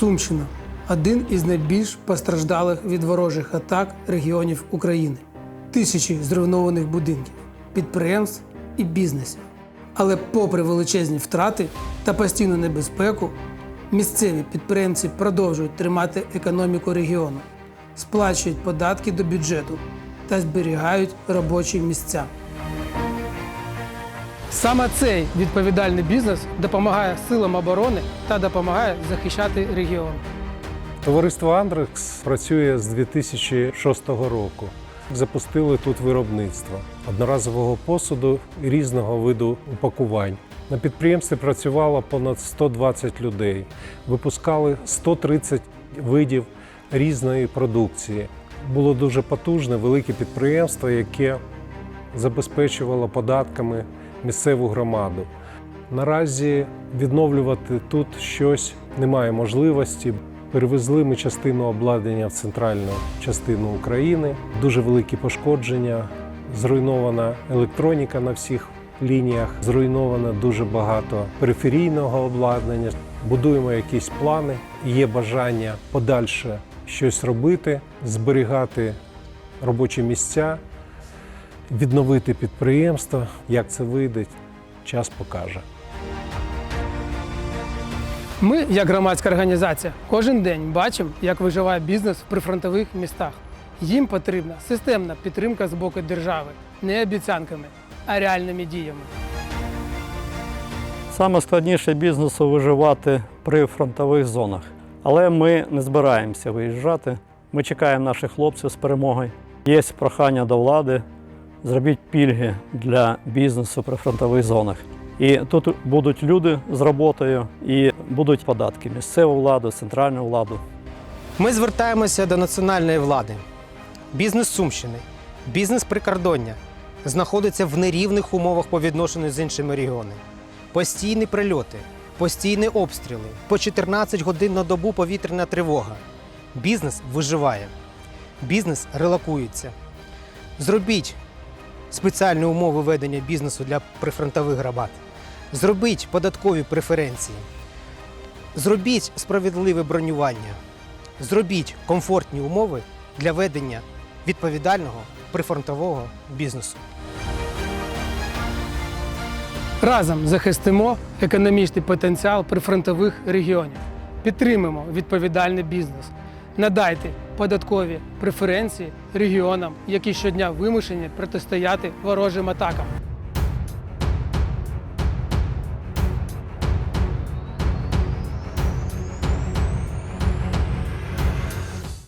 Сумщина один із найбільш постраждалих від ворожих атак регіонів України. Тисячі зруйнованих будинків, підприємств і бізнесів. Але попри величезні втрати та постійну небезпеку, місцеві підприємці продовжують тримати економіку регіону, сплачують податки до бюджету та зберігають робочі місця. Саме цей відповідальний бізнес допомагає силам оборони та допомагає захищати регіон. Товариство Андрекс працює з 2006 року. Запустили тут виробництво одноразового посуду і різного виду упакувань. На підприємстві працювало понад 120 людей. Випускали 130 видів різної продукції. Було дуже потужне, велике підприємство, яке забезпечувало податками місцеву громаду. Наразі відновлювати тут щось немає можливості. Перевезли ми частину обладнання в центральну частину України. Дуже великі пошкодження, зруйнована електроніка на всіх лініях, зруйновано дуже багато периферійного обладнання. Будуємо якісь плани. Є бажання подальше щось робити, зберігати робочі місця, відновити підприємство. Як це вийде, час покаже. Ми, як громадська організація, кожен день бачимо, як виживає бізнес в прифронтових містах. Їм потрібна системна підтримка з боку держави, не обіцянками, а реальними діями. Саме складніше бізнесу виживати при фронтових зонах. Але ми не збираємося виїжджати. Ми чекаємо наших хлопців з перемогою. Є прохання до влади, зробіть пільги для бізнесу при фронтових зонах. І тут будуть люди з роботою, і будуть податки місцеву владу, центральну владу. Ми звертаємося до національної влади. Бізнес Сумщини, бізнес прикордоння знаходиться в нерівних умовах по відношенню з іншими регіонами. Постійні прильоти, постійні обстріли, по 14 годин на добу повітряна тривога. Бізнес виживає, бізнес релакується. Зробіть спеціальні умови ведення бізнесу для прифронтових громад. Зробіть податкові преференції. Зробіть справедливе бронювання. Зробіть комфортні умови для ведення відповідального прифронтового бізнесу. Разом захистимо економічний потенціал прифронтових регіонів. Підтримимо відповідальний бізнес. Надайте податкові преференції регіонам, які щодня вимушені протистояти ворожим атакам.